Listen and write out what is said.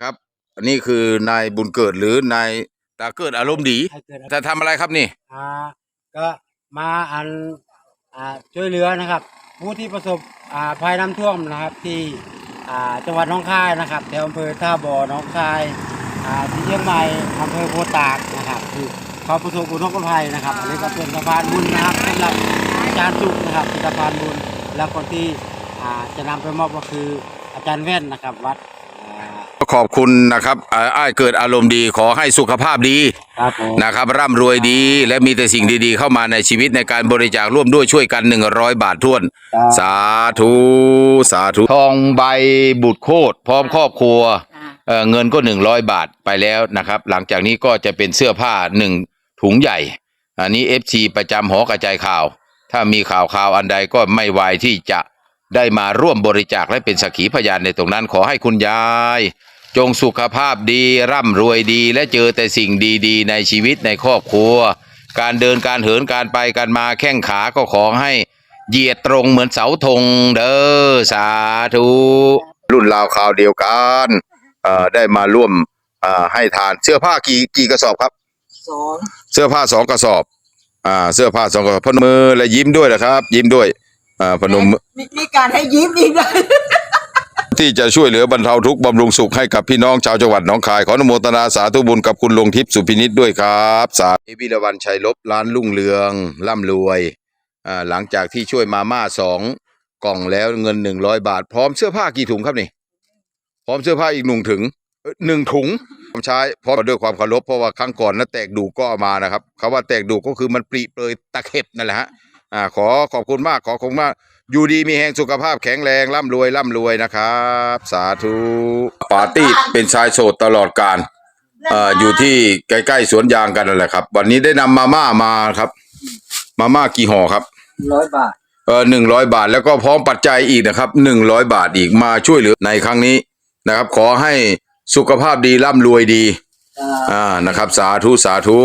ครับ อันนี้คือนายบุญเกิดหรือนายตาเกิดอารมณ์ดีให้เกิดจะทำอะไรครับนี่ อ่าก็มาอันอ่าช่วยเหลือนะครับ ผู้ที่ประสบอ่าภัยน้ำท่วมนะครับที่อ่าจังหวัดหน้องคายนะครับแถวอำเภอท่าบ่อหน้องคายอ่าที่เชียงใหม่อำเภอโพตากนะครับที่เขาประสบอุทกภัยนะครับอันนี้ก็เป็นสะพานบุญนะครับสำหรับอาจารย์จุกนะครับเป็นสะพานบุญแล้วคนที่อ่าจะนำไปมอบก็คืออาจารย์แว่นนะครับ วัดอ่า ขอบคุณนะครับอ่าอ้ายเกิดอารมณ์ดีขอให้สุขภาพดีครับผมนะครับร่ำรวยดีและมีแต่สิ่งดีๆ เข้ามาในชีวิตในการบริจาคร่วมด้วยช่วยกัน 100 บาทท้วน สาธุสาธุทองใบบุตรโคตรพร้อมครอบครัวอ่าเอ่อเงินก็หนึ่งร้อยบาทไปแล้วนะครับ หลังจากนี้ก็จะเป็นเสื้อผ้าหนึ่งถุงใหญ่ อันนี้เอฟซีประจำหอกระจายข่าว ถ้ามีข่าวข่าวอันใดก็ไม่วายที่จะ ได้มาร่วมบริจาคและเป็นสักขีพยานในตรงนั้นขอให้คุณยาย จงสุขภาพดีร่ำรวยดีและเจอแต่สิ่งดีๆ ในชีวิตในครอบครัว การเดินการเหินการไปการมาแข้งขาก็ขอให้เหยียดตรงเหมือนเสาธงเด้อสาธุรุ่นราวข่าวเดียวกันเอ่อได้มาร่วมเอ่อให้ทานเสื้อผ้ากี่กี่กระสอบครับ สองเสื้อผ้าสองกระสอบ อ่า เสื้อผ้าสองกระสอบพนมมือและยิ้มด้วยนะครับ ยิ้มด้วย อ่าพนมมือมีมีการให้ยิ้มอีกนะที่จะช่วยเหลือบรรเทาทุกข์บำรุงสุขให้กับพี่น้องชาวจังหวัดหนองคาย ขออนุโมทนาสาธุบุญกับคุณลวงทิพย์สุพินิษด้วยครับ สาธุวิรวันชัยลบร้านลุ่งเรือง ร่ำรวยอ่าหลังจากที่ช่วยมาม่าสองกล่องแล้วเงินหนึ่งร้อยบาท พร้อมเสื้อผ้ากี่ถุงครับนี่ พร้อมเสื้อผ้าอีกหนึ่งถุงเอ้ยหนึ่งถุงผมใช้เพราะด้วยความเคารพเพราะว่าครั้งก่อนนะแตกดูก็เอามานะครับคำว่าแตกดูก็คือมันปริเปรยตะเข็บนั่นแหละฮะ อ่าขอขอบคุณมากขอขอบคุณมาก อยู่ดีมีแหงสุขภาพแข็งแรงร่ำรวยร่ำรวยนะครับ สาธุปาร์ตี้เป็นชายโสดตลอดการเอ่ออยู่ที่ใกล้ๆสวนยางกันนั่นแหละครับ วันนี้ได้นำมาม่ามาครับ มาม่ากี่ห่อครับ ร้อยบาท เออหนึ่งร้อยบาทแล้วก็พร้อมปัจจัยอีกนะครับหนึ่งร้อยบาทอีกมาช่วยเหลือในครั้งนี้นะครับ ขอให้สุขภาพดีร่ำรวยดี อ่านะครับ สาธุ สาธุ